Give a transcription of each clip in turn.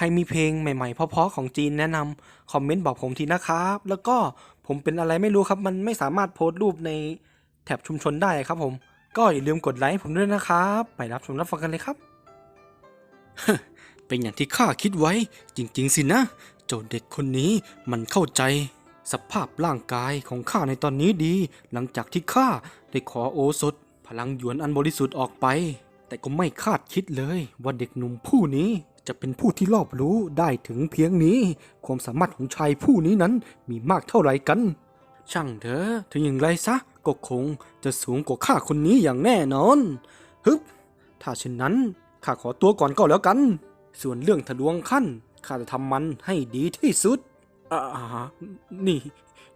ครมีเพลงใหม่ๆเพราะๆของจีนแนะนำคอมเมนต์บอกผมทีนะครับ แล้วก็ผมเป็นอะไรไม่รู้ครับ มันไม่สามารถโพสต์รูปในแท็บชุมชนได้ครับผม ก็อย่าลืมกดไลค์ผมด้วยนะครับ ไปรับชมรับฟังกันเลยครับ เป็นอย่างที่ข้าคิดไว้จริง ๆ สินะ เจ้าเด็กคนนี้มันเข้าใจ สภาพร่างกายของข้าในตอนนี้ดี หลังจากที่ข้าได้ขอโอสถ พลังหยวนอันบริสุทธิ์ออกไป แต่ก็ไม่คาดคิดเลยว่าเด็กหนุ่มผู้นี้ จะเป็นผู้ที่รอบรู้ได้ถึงเพียงนี้ ความสามารถของชายผู้นี้นั้นมีมากเท่าไรกัน ช่างเถอะถึงอย่างไรซะก็คงจะสูงกว่าข้าคนนี้อย่างแน่นอนฮึบถ้าเช่นนั้นข้าขอตัวก่อนก็แล้วกัน ส่วนเรื่องทะลวงขั้นข้าจะทำมันให้ดีที่สุด อ่านี่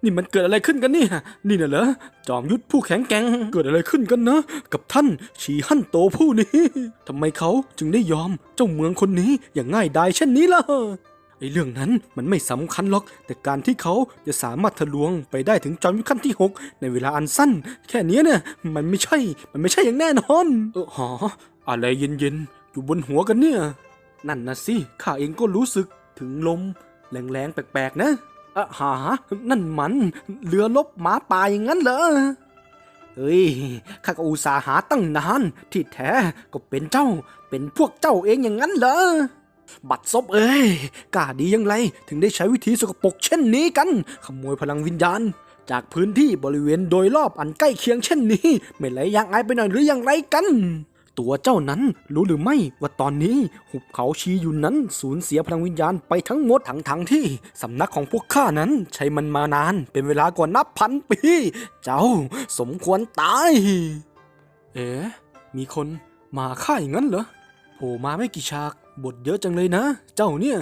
นี่มันเกิดอะไรขึ้นกันเนี่ยนี่น่ะเหรอจอมยุทธผู้แข็งแกร่งเกิดอะไรขึ้นกันนะ กับท่านฉีฮั่นโตผู้นี้ทำไมเขาจึงได้ยอมเจ้าเมืองคนนี้อย่างง่ายดายเช่นนี้ล่ะไอ้เรื่องนั้นมันไม่สำคัญหรอก แต่การที่เขาจะสามารถทะลวงไปได้ถึงจอมยุทธขั้นที่ 6 ในเวลาอันสั้น แค่นี้เนี่ยมันไม่ใช่ มันไม่ใช่อย่างแน่นอนเออหออะไรเย็นๆอยู่บนหัวกันเนี่ย นั่นนะสิข้าเองก็รู้สึกถึงลม แรงๆแปลกๆนะอะหา นั่นมัน เรือลบหมาป่าอย่างนั้นเหรอเฮ้ย ข้าก็อุตส่าห์หาตั้งนาน ที่แท้ก็เป็นเจ้า เป็นพวกเจ้าเองอย่างนั้นเหรอ บัดซบเอ้ยกล้าดียังไงถึงได้ใช้วิธีสกปรกเช่นนี้กัน ขโมยพลังวิญญาณ จากพื้นที่บริเวณโดยรอบอันใกล้เคียงเช่นนี้ ไม่ไหลยางอายไปหน่อยหรือยังไรกัน ตัวเจ้านั้นรู้หรือไม่ว่าตอนนี้หุบเขาชีอยู่นั้นสูญเสียพลังวิญญาณไปทั้งหมดทั้งทั้งที่สำนักของพวกข้านั้นใช้มันมานานเป็นเวลากว่านับพันปี เจ้าสมควรตาย เอ๋มีคนมาฆ่าอย่างนั้นเหรอโผล่มาไม่กี่ฉากบทเยอะจังเลยนะ เจ้าเนี่ย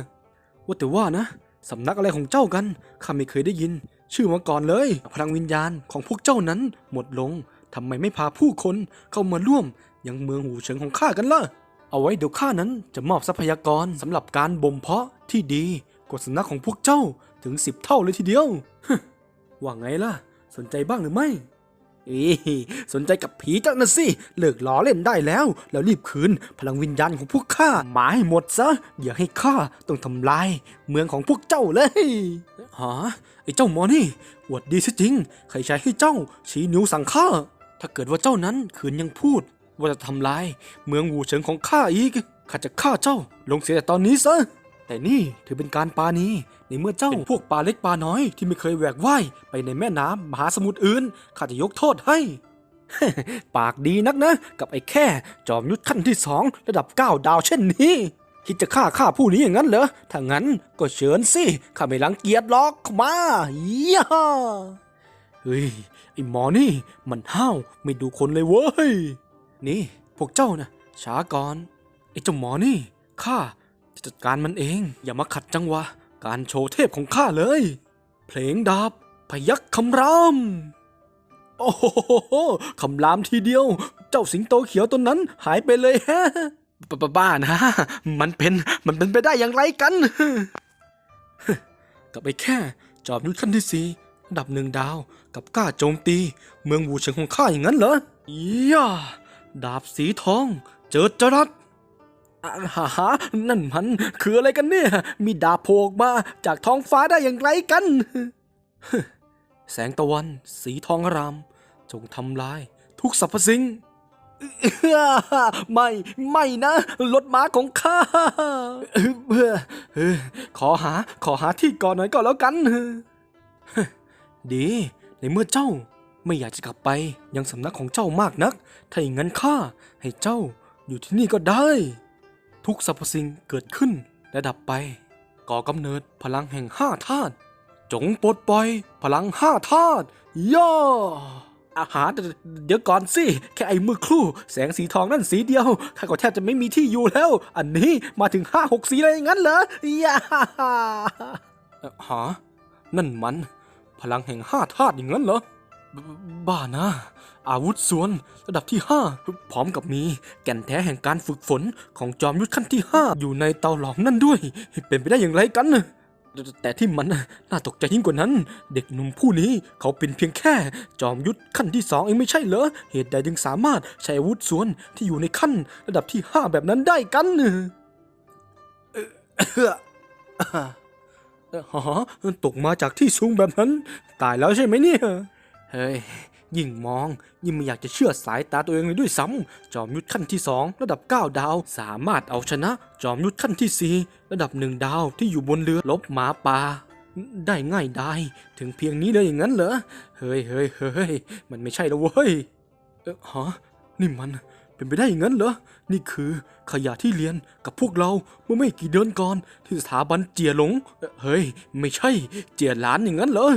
ว่าแต่ว่านะสำนักอะไรของเจ้ากันข้าไม่เคยได้ยิน ชื่อมาก่อนเลย พลังวิญญาณของพวกเจ้านั้นหมดลงทำไมไม่พาผู้คนเข้ามาร่วม ยังเมืองหูเฉิงของข้ากันล่ะ เอาไว้เดี๋ยวข้านั้นจะมอบทรัพยากรสำหรับการบ่มเพาะที่ดีกว่าสำนักของพวกเจ้าถึงสิบเท่าเลยทีเดียวว่าไงล่ะ สนใจบ้างหรือไม่เอ้สนใจกับผีเจ้านะสิเลิกล้อเล่นได้แล้ว แล้วรีบคืน พลังวิญญาณของพวกข้ามาให้หมดซะ อย่าให้ข้าต้องทำลาย เมืองของพวกเจ้าเลยฮะไอ้เจ้าหมอนี่อวดดีซะจริง ใครใช้ให้เจ้าชี้นิ้วสั่งข้าถ้าเกิดว่าเจ้านั้นคืนยังพูด ว่าจะทำลาย เมืองหูเฉิงของข้าอีก ข้าจะฆ่าเจ้า ลงเสียแต่ตอนนี้ซะ แต่นี่ถือเป็นการปาณีในเมื่อเจ้าเป็นพวกปลาเล็กปลาน้อยที่ไม่เคยแหวกว่ายไปในแม่น้ำมหาสมุทรอื่น ข้าจะยกโทษให้ ปากดีนักนะ กับไอ้แค่ จอมยุทธขั้นที่สองระดับเก้าดาวเช่นนี้ คิดจะฆ่าข้าผู้นี้อย่างนั้นเหรอ ถ้างั้นก็เชิญสิ ข้าไม่รังเกียจหรอกเข้ามาย่าเฮ้ย ไอ้หมอนี่ มันห้าว ไม่ดูคนเลยเว้ย นี่พวกเจ้านะช้าก่อนไอ้เจ้าหมอนี่ข้าจะจัดการมันเอง อย่ามาขัดจังหวะ การโชว์เทพของข้าเลย เพลงดาบพยักคำรามโอ้โหคำรามทีเดียว เจ้าสิงโตเขียวตัวนั้นหายไปเลยฮะบบ้าบ้านะ มันเป็นมันเป็นไปได้อย่างไรกันกับไอ้แค่ จอบยุทธขั้นที่สี่ดับหนึ่งดาว กับกล้าโจมตี เมืองวูเฉิงของข้าอย่างนั้นเหรออย่า ดาบสีทอง เจิดจรัสอ่าฮะนั่นมันคืออะไรกันเนี่ย มีดาบโผล่ออกมาจากท้องฟ้าได้อย่างไรกัน แสงตะวัน สีทองอาราม จงทำลาย ทุกสรรพสิ่งไม่ ไม่นะ รถม้าของข้าเออเออขอหา ขอหาที่ก่อนหน่อยก็แล้วกัน ดี ในเมื่อเจ้า ไม่อยากจะกลับไปยังสำนักของเจ้ามากนัก ถ้าอย่างนั้นข้าให้เจ้าอยู่ที่นี่ก็ได้ ทุกสรรพสิ่งเกิดขึ้นและดับไป ก่อกำเนิดพลังแห่งห้าธาตุจงปลดปล่อยพลังห้าธาตุย่ออาหารเดี๋ยวก่อนสิ แค่ไอ้มือครู่แสงสีทองนั่นสีเดียวข้าก็แทบจะไม่มีที่อยู่แล้ว อันนี้มาถึงห้าหกสีเลยอย่างนั้นเหรอย่าเอ่อหานั่นมัน พลังแห่งห้าธาตุอย่างนั้นเหรอ บ้านะ อาวุธสวน ระดับที่ 5 พร้อมกับมีแก่นแท้แห่งการฝึกฝนของจอมยุทธขั้นที่ 5 อยู่ในเตาหลอมนั่นด้วย เป็นไปได้อย่างไรกันแต่แต่ที่มันน่าตกใจยิ่งกว่านั้น เด็กหนุ่มผู้นี้เขาเป็นเพียงแค่ จอมยุทธขั้นที่สองเองไม่ใช่เหรอ เหตุใดจึงสามารถใช้อาวุธสวนที่อยู่ในขั้น ระดับที่5แบบนั้นได้กันเออฮะตกมาจากที่สูงแบบนั้น ตายแล้วใช่ไหมเนี่ย เฮ้ย ยิ่งมอง ยิ่งไม่อยากจะเชื่อสายตาตัวเองเลยด้วยซ้ำจอมยุทธขั้นที่สองระดับ 9 ดาว สามารถเอาชนะ จอมยุทธขั้นที่สี่ระดับหนึ่งดาวที่อยู่บนเรือลบหมาป่าได้ง่ายได้ ถึงเพียงนี้เลยอย่างนั้นเหรอ เฮ้ยเฮ้ยเฮ้ยมันไม่ใช่แล้วเว้ยเอ๊ะฮะนี่มันเป็นไปได้อย่างนั้นเหรอ นี่คือขยะที่เรียนกับพวกเราเมื่อไม่กี่เดือนก่อนที่สถาบันเจียหลงเอ่อเฮ้ย ไม่ใช่ เจียหลานอย่างนั้นเหรอ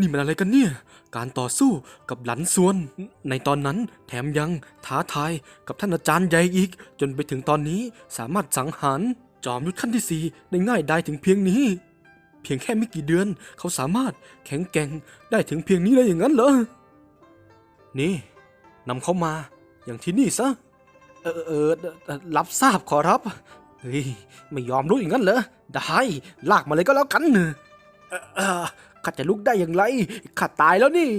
นี่มันอะไรกันเนี่ย การต่อสู้กับหลันส่วน ในตอนนั้นแถมยังท้าทายกับท่านอาจารย์ใหญ่อีก จนไปถึงตอนนี้สามารถสังหารจอมยุทธขั้นที่สี่ได้ง่ายได้ถึงเพียงนี้ เพียงแค่ไม่กี่เดือน เขาสามารถแข็งแกร่งได้ถึงเพียงนี้เลยอย่างนั้นเหรอ นี่นำเขามาอย่างที่นี่ซะ เออเออรับทราบขอรับ เฮ้ย ไม่ยอมรู้อย่างนั้นเหรอ ได้ ลากมาเลยก็แล้วกันเออเออ ข้าจะลุกได้อย่างไร ข้าตายแล้วนี่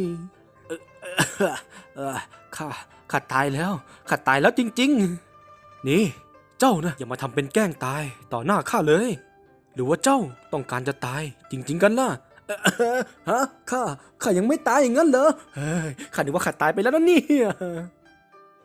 ข้า ข้าตายแล้ว ข้าตายแล้วจริง ๆ นี่ เจ้านะอย่ามาทำเป็นแกล้งตายต่อหน้าข้าเลย หรือว่าเจ้าต้องการจะตายจริง ๆ กันล่ะฮะ ข้า ข้ายังไม่ตายอย่างนั้นเหรอ เฮ้ย ข้านึกว่าข้าตายไปแล้วนะนี่